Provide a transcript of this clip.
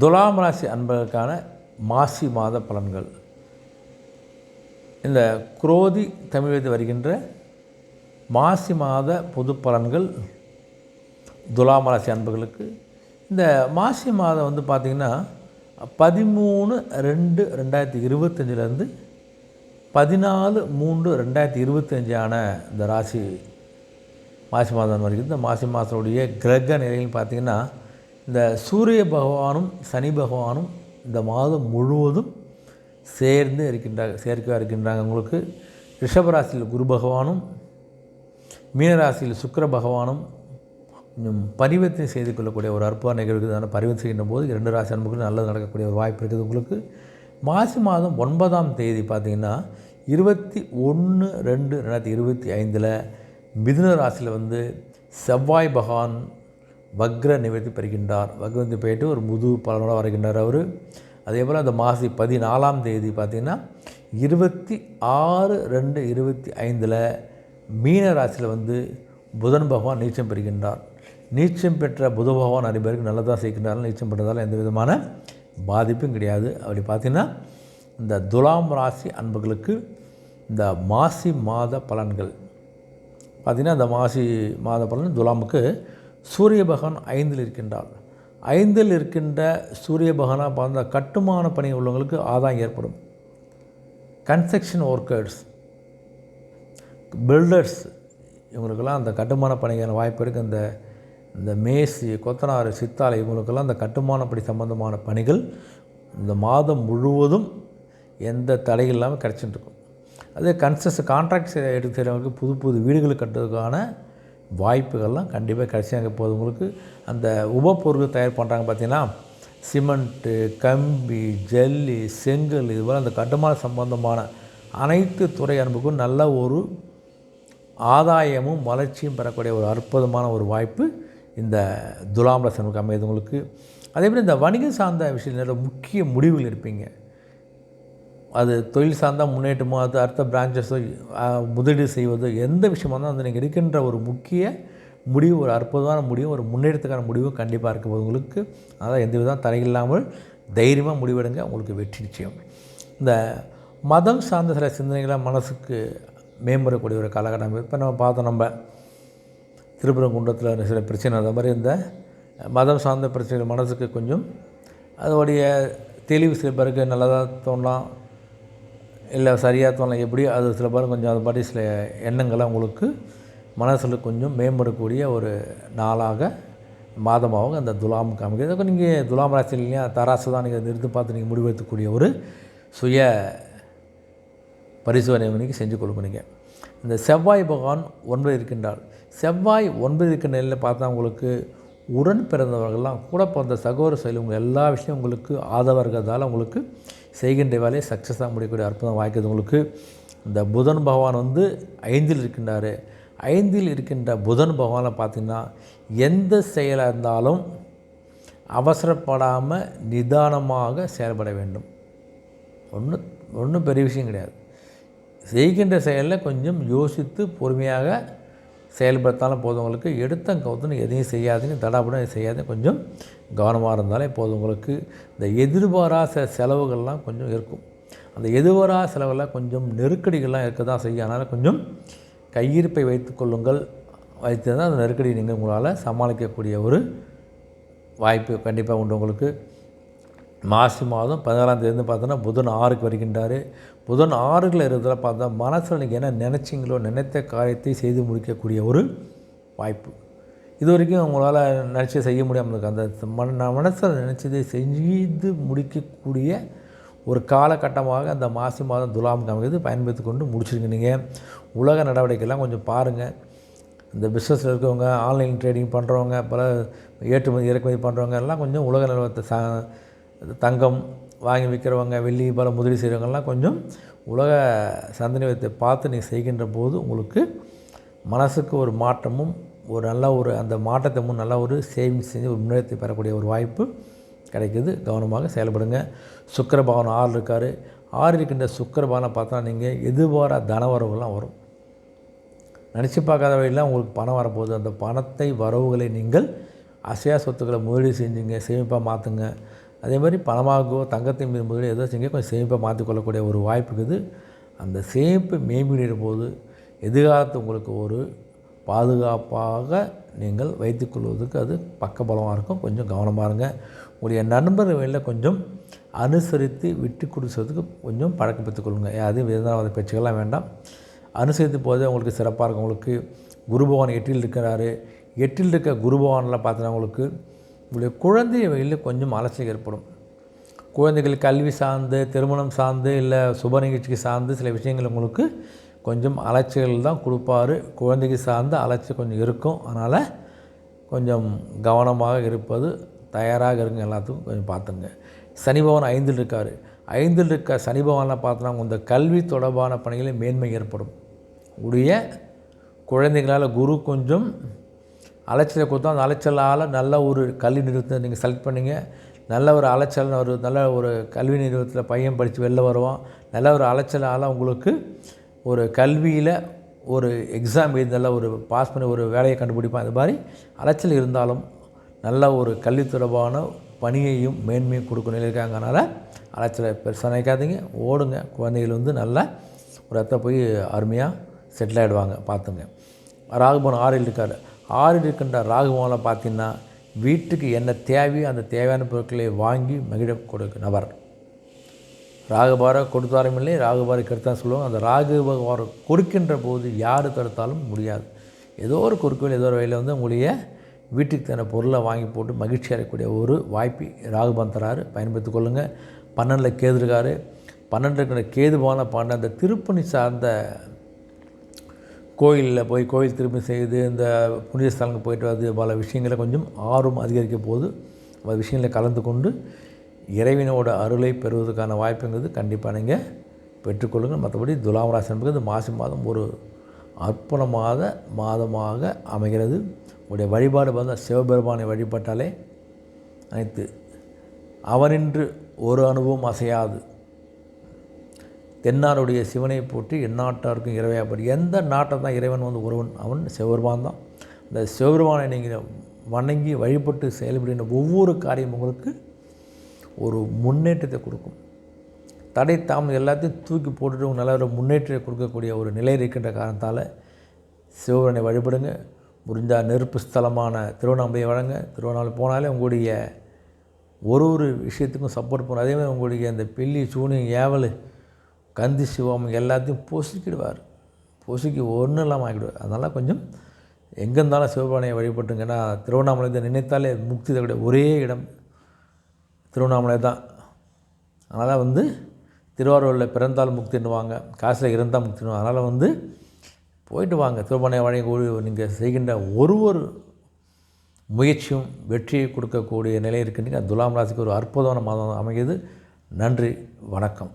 துலாம் ராசி அன்பர்களுக்கான மாசி மாத பலன்கள். இந்த குரோதி தமிழகத்தில் வருகின்ற மாசி மாத பொது பலன்கள் துலாம் ராசி அன்பர்களுக்கு. இந்த மாசி மாதம் வந்து பார்த்திங்கன்னா பதிமூணு ரெண்டு ரெண்டாயிரத்தி இருபத்தஞ்சிலேருந்து பதினாலு மூன்று ரெண்டாயிரத்தி இருபத்தஞ்சான இந்த ராசி மாசி மாதம் வரைக்கும் இந்த மாசி மாதத்துடைய கிரக நிலையில் பார்த்திங்கன்னா இந்த சூரிய பகவானும் சனி பகவானும் இந்த மாதம் முழுவதும் சேர்ந்து இருக்கின்றாங்க சேர்க்கையாக இருக்கின்றாங்க உங்களுக்கு. ரிஷபராசியில் குரு பகவானும் மீனராசியில் சுக்கிர பகவானும் கொஞ்சம் பரிவர்த்தனை செய்து கொள்ளக்கூடிய ஒரு அற்புத நிகழ்வு அதனால் பரிவர்த்தனை செய்கின்ற போது இரண்டு ராசி அன்புக்கு நல்லது நடக்கக்கூடிய ஒரு வாய்ப்பு இருக்குது உங்களுக்கு. மாசி மாதம் ஒன்பதாம் தேதி பார்த்திங்கன்னா இருபத்தி ஒன்று ரெண்டு ரெண்டாயிரத்தி இருபத்தி ஐந்தில் மிதுன ராசியில் வந்து செவ்வாய் பகவான் வக்ர நிவர்த்தி பெறுகின்றார். வக்ரந்தி போயிட்டு ஒரு முது பலனோட வருகின்றார் அவர். அதே போல் அந்த மாசி பதினாலாம் தேதி பார்த்திங்கன்னா இருபத்தி ஆறு ரெண்டு இருபத்தி ஐந்தில் மீன ராசியில் வந்து புதன் பகவான் நீச்சம் பெறுகின்றார். நீச்சம் பெற்ற புத பகவான் நிறைய பேருக்கு நல்லதாக செய்கின்றார் நீச்சம் பெற்றதால் எந்த விதமான பாதிப்பும் கிடையாது. அப்படி பார்த்திங்கன்னா இந்த துலாம் ராசி அன்புகளுக்கு இந்த மாசி மாத பலன்கள். பார்த்திங்கன்னா இந்த மாசி மாத பலன் துலாமுக்கு சூரிய பகவான் ஐந்தில் இருக்கின்றார். ஐந்தில் இருக்கின்ற சூரிய பகவானாக பார்த்த கட்டுமான பணி உள்ளவங்களுக்கு ஆதாயம் ஏற்படும். கன்ஸ்ட்ரக்ஷன் ஒர்க்கர்ஸ் பில்டர்ஸ் இவங்களுக்கெல்லாம் அந்த கட்டுமான பணிக்கான வாய்ப்பு இருக்குது இந்த இந்த மேசி கொத்தனாறு சித்தாலை இவங்களுக்கெல்லாம் அந்த கட்டுமானப்படி சம்பந்தமான பணிகள் இந்த மாதம் முழுவதும் எந்த தடை இல்லாமல் கிடச்சிட்டு இருக்கும். அதே கன்ஸ்ட்ரக்ஷன் கான்ட்ராக்ட் எடுத்து செய்கிறவங்களுக்கு புது புது வீடுகள் கட்டுறதுக்கான வாய்ப்புகள்லாம் கண்டிப்பாக கடைசியாக போது உங்களுக்கு அந்த உபப்பொருள் தயார் பண்ணுறாங்க பார்த்தீங்கன்னா சிமெண்ட்டு கம்பி ஜல்லி செங்கல் இதுபோல் அந்த கட்டுமான சம்பந்தமான அனைத்து துறை அன்புக்கும் நல்ல ஒரு ஆதாயமும் வளர்ச்சியும் பெறக்கூடிய ஒரு அற்புதமான ஒரு வாய்ப்பு இந்த துலாம் ரசனுக்கு அமையுது உங்களுக்கு. அதே மாதிரி இந்த வணிகம் சார்ந்த விஷயத்தில் முக்கிய முடிவுகள் இருப்பீங்க அது தொழில் சார்ந்த முன்னேற்றமோ அது அடுத்த பிரான்ச்சஸோ முதலீடு செய்வதோ எந்த விஷயமா இருந்தாலும் அந்த நீங்கள் எடுக்கின்ற ஒரு முக்கிய முடிவு ஒரு அற்புதமான முடிவு ஒரு முன்னேற்றத்துக்கான முடிவும் கண்டிப்பாக இருக்கும்போது உங்களுக்கு. அதான் எந்த விதம் தடையில்லாமல் தைரியமாக முடிவெடுங்க உங்களுக்கு வெற்றி நிச்சயம். இந்த மதம் சார்ந்த சில சிந்தனைகளை மனசுக்கு மேம்படக்கூடிய ஒரு காலகட்டம். இப்போ நம்ம பார்த்தோம் நம்ம திருப்பரங்குன்றத்தில் சில பிரச்சனை அந்த மாதிரி இந்த மதம் சார்ந்த பிரச்சனைகள் மனசுக்கு கொஞ்சம் அதோடைய தெளிவு சில பேருக்கு நல்லதாக தோணலாம். இல்லை சரியாக தோணலாம் எப்படி? அது சில பேர் கொஞ்சம் அது பாட்டி சில எண்ணங்களை உங்களுக்கு மனசில் கொஞ்சம் மேம்படக்கூடிய ஒரு நாளாக மாதமாகவும் அந்த துலாம் காமிக்கிறது அதுக்கு நீங்கள் துலாம் ராசிலையா தராசு தான் நீங்கள் நிறுத்தி பார்த்து நீங்கள் முடிவெடுக்கக்கூடிய ஒரு சுய பரிசோதனை நீங்கள் செஞ்சு கொடுக்குறீங்க இந்த செவ்வாய் பகவான் ஒன்பது இருக்கின்றார். செவ்வாய் ஒன்பது இருக்கின்ற நிலையில் பார்த்தா உங்களுக்கு உடன் பிறந்தவர்கள்லாம் கூட பிறந்த சகோதர செயல் உங்கள் எல்லா விஷயம் உங்களுக்கு ஆதவர்கிறதால உங்களுக்கு செய்கின்ற வேலையை சக்ஸஸாக முடியக்கூடிய அற்புதம் வாய்க்கிறது உங்களுக்கு. இந்த புதன் பகவான் வந்து ஐந்தில் இருக்கின்றார். ஐந்தில் இருக்கின்ற புதன் பகவானை பார்த்திங்கன்னா எந்த செயலாக இருந்தாலும் அவசரப்படாமல் நிதானமாக செயல்பட வேண்டும். ஒன்றும் ஒன்றும் பெரிய விஷயம் கிடையாது. செய்கின்ற செயலில் கொஞ்சம் யோசித்து பொறுமையாக செயல்படுத்தாலும் போதும் எடுத்த கவுத்துன்னு எதையும் செய்யாதுன்னு தடாபடம் செய்யாதீங்க. கொஞ்சம் கவனமாக இருந்தாலே போதும் உங்களுக்கு. இந்த எதிர்பாராத செலவுகள்லாம் கொஞ்சம் இருக்கும். அந்த எதிர்பாராத செலவெல்லாம் கொஞ்சம் நெருக்கடிகள்லாம் இருக்க தான் செய்யும். அதனால் கொஞ்சம் கையிருப்பை வைத்து கொள்ளுங்கள். வைத்து தான் அந்த நெருக்கடி நீங்கள் உங்களால் சமாளிக்கக்கூடிய ஒரு வாய்ப்பு கண்டிப்பாக உண்டு உங்களுக்கு. மாசி மாதம் பதினாலாம் தேதி பார்த்தோன்னா புதன் ஆறுக்கு வருகின்றார். புதன் ஆறுகளில் இருக்கிறதுல பார்த்தா மனசில் நீங்கள் என்ன நினச்சிங்களோ நினைத்த காரியத்தை செய்து முடிக்கக்கூடிய ஒரு வாய்ப்பு. இது வரைக்கும் உங்களால் நினச்சி செய்ய முடியாமல் அந்த மன மனசில் நினச்சதை செய்து முடிக்கக்கூடிய ஒரு காலகட்டமாக அந்த மாசி மாதம் துலாம் அமைக்கிறது பயன்படுத்தி கொண்டு முடிச்சிருங்க நீங்கள் உலக நடவடிக்கைலாம் கொஞ்சம் பாருங்கள் இந்த பிஸ்னஸில் இருக்கவங்க ஆன்லைன் ட்ரேடிங் பண்ணுறவங்க பல ஏற்றுமதி இறக்குமதி பண்ணுறவங்க எல்லாம் கொஞ்சம் உலக நிலவரத்தை சா தங்கம் வாங்கி விற்கிறவங்க வெள்ளி பல முதலீடு செய்கிறவங்கெல்லாம் கொஞ்சம் உலக சந்தனியத்தை பார்த்து நீங்கள் செய்கின்ற போது உங்களுக்கு மனசுக்கு ஒரு மாற்றமும் ஒரு நல்ல ஒரு அந்த மாற்றத்தை முன் நல்ல ஒரு சேவிங்ஸ் செஞ்சு ஒரு முன்னேற்றத்தை பெறக்கூடிய ஒரு வாய்ப்பு கிடைக்குது. கவனமாக செயல்படுங்க. சுக்கர ஆறு இருக்கார். ஆறு இருக்கின்ற சுக்கர பார்த்தா நீங்கள் எதிர்பாரா தனவரவுகள்லாம் வரும். நினச்சி பார்க்காத வழியெல்லாம் உங்களுக்கு பணம் வரப்போகுது. அந்த பணத்தை வரவுகளை நீங்கள் அசையா சொத்துக்களை முதலீடு செஞ்சுங்க சேமிப்பாக மாற்றுங்க அதே மாதிரி பணமாகவோ தங்கத்தின் மீது முதலீடு ஏதோ செஞ்சு கொஞ்சம் சேமிப்பை மாற்றிக்கொள்ளக்கூடிய ஒரு வாய்ப்பு இருக்குது. அந்த சேமிப்பு மேம்படுகிற போது எதிர்காலத்து உங்களுக்கு ஒரு பாதுகாப்பாக நீங்கள் வைத்துக்கொள்வதற்கு அது பக்கபலமாக இருக்கும். கொஞ்சம் கவனமாக இருங்க. உங்களுடைய நண்பர்களில் கொஞ்சம் அனுசரித்து விட்டு கொடுத்ததுக்கு கொஞ்சம் பழக்கப்படுத்திக் கொள்ளுங்கள் அதுவும் விதமான பேச்சுக்கெல்லாம் வேண்டாம். அனுசரித்து போதே உங்களுக்கு சிறப்பாக இருக்கும். உங்களுக்கு குரு பகவான் எட்டில் இருக்கிறாரு. எட்டில் இருக்க குரு பகவானில் பார்த்தீங்கன்னா உங்களுக்கு உங்களுடைய குழந்தை வகையில் கொஞ்சம் அலட்சியம் ஏற்படும். குழந்தைகள் கல்வி சார்ந்து திருமணம் சார்ந்து இல்லை சுப நிகழ்ச்சிக்கு சார்ந்து சில விஷயங்கள் உங்களுக்கு கொஞ்சம் அலைச்சல்கள் தான் கொடுப்பாரு. குழந்தைக்கு சார்ந்த அலைச்சல் கொஞ்சம் இருக்கும். அதனால் கொஞ்சம் கவனமாக இருப்பது தயாராக இருங்க எல்லாத்துக்கும் கொஞ்சம் பார்த்துங்க சனி ஐந்தில் இருக்கார். ஐந்தில் இருக்க சனி பகவானில் பார்த்தோன்னா இந்த கல்வி தொடர்பான பணிகளில் மேன்மை ஏற்படும். உடைய குழந்தைகளால் குரு கொஞ்சம் அலைச்சலை கொடுத்தோம். அந்த அலைச்சலால் நல்ல ஒரு கல்வி நிறுவனத்தை நீங்கள் செலக்ட் பண்ணுங்க. நல்ல ஒரு அலைச்சல் ஒரு நல்ல ஒரு கல்வி நிறுவனத்தில் பையன் படித்து வெளில வருவான். நல்ல ஒரு அலைச்சலால் உங்களுக்கு ஒரு கல்வியில் ஒரு எக்ஸாம் எழுந்தல ஒரு பாஸ் பண்ணி ஒரு வேலையை கண்டுபிடிப்பான். அது மாதிரி அலைச்சல் இருந்தாலும் நல்ல ஒரு கல்வி தொடர்பான பணியையும் மேன்மையும் கொடுக்க இருக்காங்கனால அலைச்சலை பெருசாக நினைக்காதீங்க. ஓடுங்க. குழந்தைகள் வந்து நல்லா ஒரு இடத்த போய் அருமையாக செட்டில் ஆகிடுவாங்க பார்த்துங்க. ராகுபவன் ஆறில் இருக்கார். ஆறு இருக்கின்ற ராகுபவனில் பார்த்தீங்கன்னா வீட்டுக்கு என்ன தேவையோ அந்த தேவையான பொருட்களை வாங்கி மகிழ கொடுக்க நபர் ராகுபார கொடுத்தாரும் இல்லை ராகுபாரை கெடுத்தான் சொல்லுவாங்க அந்த ராகுபார கொடுக்கின்ற போது யார் தடுத்தாலும் முடியாது. ஏதோ ஒரு குறுக்கோள் ஏதோ ஒரு வகையில் வந்து உங்களுடைய வீட்டுக்கு தன பொருளை வாங்கி போட்டு மகிழ்ச்சி அடையக்கூடிய ஒரு வாய்ப்பை ராகுபான் தராரு. பயன்படுத்தி கொள்ளுங்கள் பன்னெண்டில் கேது இருக்காரு. பன்னெண்டு இருக்கிற கேது போன பாண்ட அந்த திருப்பணி சார்ந்த கோயிலில் போய் கோயில் திரும்பி செய்து இந்த புனித ஸ்தலங்கள் போயிட்டு வந்து பல விஷயங்களை கொஞ்சம் ஆர்வம் அதிகரிக்க போது பல விஷயங்களை கலந்து கொண்டு இறைவனோட அருளை பெறுவதற்கான வாய்ப்புங்கிறது கண்டிப்பாக நீங்கள் பெற்றுக்கொள்ளுங்கள். மற்றபடி துலாம் ராசி என்பது இந்த மாசி மாதம் ஒரு அற்புதமான மாதமாக அமைகிறது. உடைய வழிபாடு பார்த்தா சிவபெருமானை வழிபட்டாலே அனைத்து அவனின்று ஒரு அனுபவம் அசையாது. தென்னாருடைய சிவனை போற்றி எந்நாட்டாருக்கும் இறைவையாப்படி எந்த நாட்டை தான் இறைவன் வந்து ஒருவன் அவன் சிவபெருமான் தான். அந்த சிவபெருமானை நீங்கள் வணங்கி வழிபட்டு செயல்படுகின்ற ஒவ்வொரு காரியம் உங்களுக்கு ஒரு முன்னேற்றத்தை கொடுக்கும். தடை தாமதம் எல்லாத்தையும் தூக்கி போட்டுட்டு நல்ல ஒரு முன்னேற்றத்தை கொடுக்கக்கூடிய ஒரு நிலை இருக்கின்ற காரணத்தால் சிவபெருமானை வழிபடுங்க. முடிஞ்சால் நெருப்பு ஸ்தலமான திருவண்ணாமலையை வழங்க. திருவண்ணாமலை போனாலே உங்களுடைய ஒரு ஒரு விஷயத்துக்கும் சப்போர்ட் பண்ணும் அதேமாதிரி உங்களுடைய அந்த பில்லி சூனியம் ஏவல் கந்தி சிவம் எல்லாத்தையும் பொசுக்கிடுவார். பொசுக்கி ஒன்றும் இல்லாமல் ஆகிடுவார். அதனால் கொஞ்சம் எங்கே இருந்தாலும் சிவபானையை வழிபட்டுங்கன்னா திருவண்ணாமலை நினைத்தாலே முக்தி தவிர ஒரே இடம். திருவண்ணாமலை தான். அதனால் வந்து திருவாரூரில் பிறந்தால் முக்தின்னுவாங்க காசில் இருந்தால் முக்தின்னுவாங்க அதனால் வந்து போயிட்டு வாங்க. திருமணை வழங்கி. நீங்கள் செய்கின்ற ஒரு ஒரு முயற்சியும் வெற்றியை கொடுக்கக்கூடிய நிலை இருக்குன்னு துலாம் ராசிக்கு ஒரு அற்புதமான மாதம் அமைகிறது நன்றி. வணக்கம்.